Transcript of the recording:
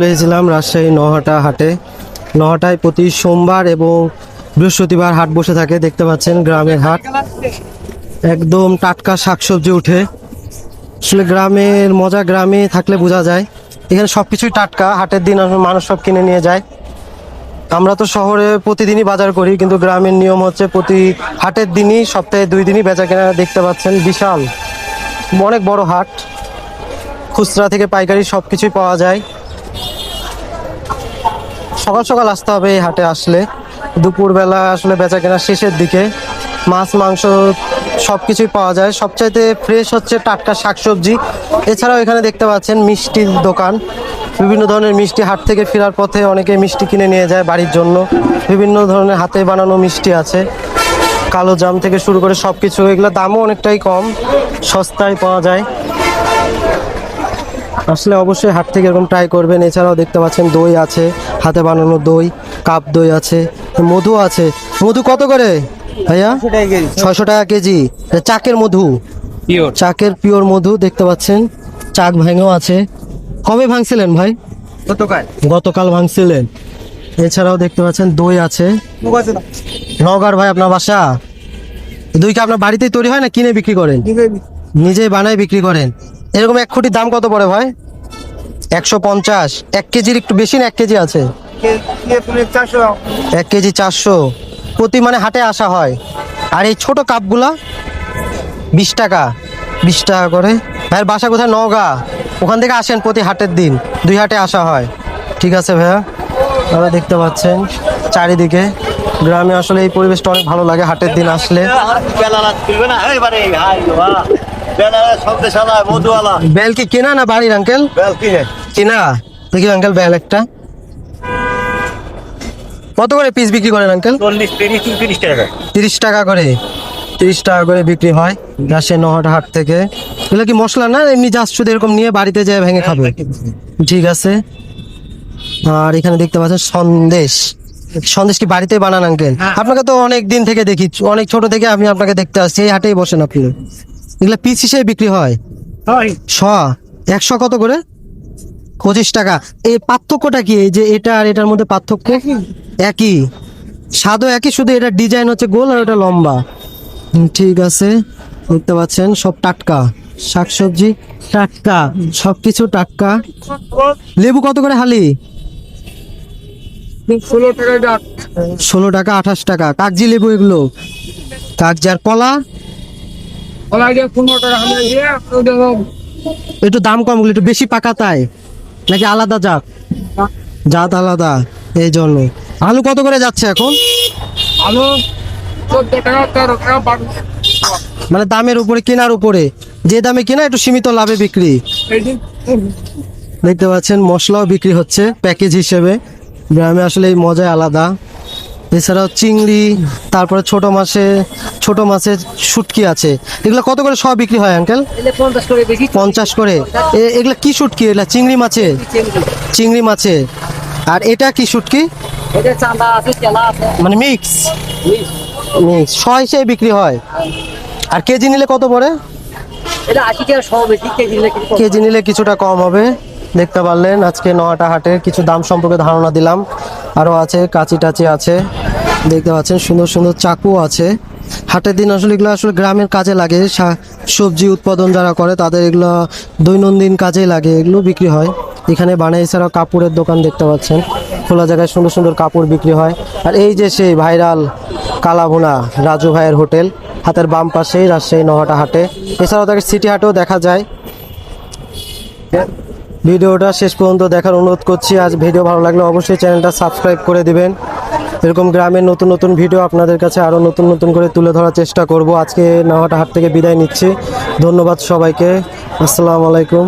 চলেছিলাম রাজশাহী নহাটা হাটে। নহাটায় প্রতি সোমবার এবং বৃহস্পতিবার হাট বসে থাকে, দেখতে পাচ্ছেন গ্রামের হাট। একদম টাটকা শাকসবজি উঠে। আসলে গ্রামের মজা গ্রামে থাকলে বোঝা যায়। এখানে সব কিছুই টাটকা, হাটের দিন মানুষ সব কিনে নিয়ে যায়। আমরা তো শহরে প্রতিদিনই বাজার করি, কিন্তু গ্রামের নিয়ম হচ্ছে প্রতি হাটের দিনই, সপ্তাহে দুই দিনই বেচা কেনা দেখতে পাচ্ছেন বিশাল। অনেক বড় হাট। খুচরা থেকে পাইকারি সব কিছুই পাওয়া যায়। সকাল সকাল আসতে হবে এই হাটে আসলে। দুপুরবেলা আসলে বেচা কেনা শেষের দিকে। মাছ, মাংস সব কিছুই পাওয়া যায়। সবচাইতে ফ্রেশ হচ্ছে টাটকা শাকসবজি। এছাড়াও এখানে দেখতে পাচ্ছেন মিষ্টির দোকান। বিভিন্ন ধরনের মিষ্টি হাট থেকে ফেরার পথে অনেকে মিষ্টি কিনে নিয়ে যায় বাড়ির জন্য। বিভিন্ন ধরনের হাতে বানানো মিষ্টি আছে। কালো জাম থেকে শুরু করে সব কিছু এগুলো দামও অনেকটাই কম। সস্তায় পাওয়া যায়। আসলে অবশ্যই হাট থেকে এরকম ট্রাই করবেন। এছাড়াও দেখতে পাচ্ছেন দই আছে হাতে বানানো দই কাপ দই আছে মধু আছে। মধু কত করে ভাইয়া? ছয়শো টাকা কেজি। চাকের মধু। চাকের পিওর মধু দেখতে পাচ্ছেন চাক ভাঙেও আছে। কবে ভাঙছিলেন ভাই? গতকাল। গতকাল ভাঙছিলেন। এছাড়াও দেখতে পাচ্ছেন দই আছে। নগার ভাই আপনার বাসা? দই কি আপনার বাড়িতেই তৈরি হয় না কিনে বিক্রি করেন? নিজেই বানায় বিক্রি করেন? এরকম এক কোটির দাম কত পড়ে ভাই? একশো পঞ্চাশ। এক কেজির একটু বেশি না এক কেজি আছে? এক কেজি চারশো। প্রতি মানে হাটে আসা হয়। আর এই ছোট কাপগুলা বিশ টাকা। বিশ টাকা করে। ভাইয়ের বাসা কোথায়? নওগাঁ। ওখান থেকে আসেন প্রতি হাটের দিন। দুই হাটে আসা হয়। ঠিক আছে ভাইয়া? আপনারা দেখতে পাচ্ছেন চারিদিকে। গ্রামে আসলে এই পরিবেশটা অনেক ভালো লাগে হাটের দিন আসলে। বেল কি কেনা না বাড়ির আঙ্কেল বেল কিনে কিনা? দেখি আঙ্কেল বেল একটা। কত করে পিস বিক্রি করেন আঙ্কেল চল্লিশ তিরিশ তিরিশ টাকা তিরিশ টাকা করে। তিরিশ টাকা করে বিক্রি হয় রাজশাহী নহাটা হাট থেকে। এগুলো কি মশলা না? এমনি জাস্ট শুধু এরকম নিয়ে বাড়িতে যেয়ে ভেঙে খাবে? ঠিক আছে। আর এখানে দেখতে পাচ্ছেন সন্দেশ। সন্দেশ কি বাড়িতে বানান আঙ্কেল আপনাকে তো অনেক দিন থেকে দেখি অনেক ছোট থেকে আমি আপনাকে দেখতে আসছি। এই হাটেই বসেন আপনি। এগুলো পিস হিসেবে বিক্রি হয়। শ একশো কত করে? পঁচিশ টাকা। এই পার্থক্যটা কি? এই যে এটা আর এটার মধ্যে পার্থক্য? একই। স্বাদও একই শুধু এটা ডিজাইন হচ্ছে গোল আর ওটা লম্বা। ঠিক আছে। দেখতে পাচ্ছেন সব টাটকা। শাকসবজি টাটকা। সব কিছু টাটকা। লেবু কত করে হালি? ষোলো টাকা ষোলো টাকা আঠাশ টাকা। কাগজি লেবু এগুলো। কাগজি আর কলা? একটু দাম কম একটু বেশি পাকা তাই? নাকি আলাদা জাত? জাত আলাদা এই জন্য। আলু কত করে যাচ্ছে এখন? আলু মানে দামের উপরে কেনার উপরে। যে দামে কেনা একটু সীমিত লাভে বিক্রি। দেখতে পাচ্ছেন মশলাও বিক্রি হচ্ছে প্যাকেজ হিসেবে। গ্রামে আসলে এই মজাই আলাদা। এছাড়াও চিংড়ি তারপরে ছোট মাছে ছোট মাছের শুটকি আছে। এগুলো কত করে সব বিক্রি হয় আঙ্কেল পঞ্চাশ করে এগুলা কি শুটকি? এগুলো চিংড়ি মাছে? চিংড়ি মাছে। আর এটা কি শুটকি? মানে মিক্স? মিক্স। শ হিসেবে বিক্রি হয়। আর কেজি নিলে কত পড়ে? বেশি কেজি নিলে কেজি নিলে কিছুটা কম হবে। দেখতে পারলেন আজকে নহাটা হাটের কিছু দাম সম্পর্কে ধারণা দিলাম। আরও আছে, কাঁচি টাচি আছে, দেখতে পাচ্ছেন, সুন্দর সুন্দর চাকু আছে। হাটের দিন আসলে এগুলো আসলে গ্রামের কাজে লাগে সবজি উৎপাদন যারা করে তাদের এগুলো দৈনন্দিন কাজে লাগে, এগুলো বিক্রি হয়। এখানে বানাই এছাড়াও কাপড়ের দোকান দেখতে পাচ্ছেন, খোলা জায়গায় সুন্দর সুন্দর কাপড় বিক্রি হয়। আর এই যে সেই ভাইরাল কালাভুনা রাজু ভাইয়ের হোটেল, হাতের বাম পাশেই রাজশাহী নহাটা হাটে। এছাড়াও তাকে সিটি হাটেও দেখা যায়। ভিডিওটা শেষ পর্যন্ত দেখার অনুরোধ করছি। আজ ভিডিও ভালো লাগলে অবশ্যই চ্যানেলটা সাবস্ক্রাইব করে দিবেন। এরকম গ্রামের নতুন নতুন ভিডিও আপনাদের কাছে আরও নতুন নতুন করে তুলে ধরার চেষ্টা করব। আজকে নাহাটা হাট থেকে বিদায় নিচ্ছি। ধন্যবাদ সবাইকে। আসসালামু আলাইকুম।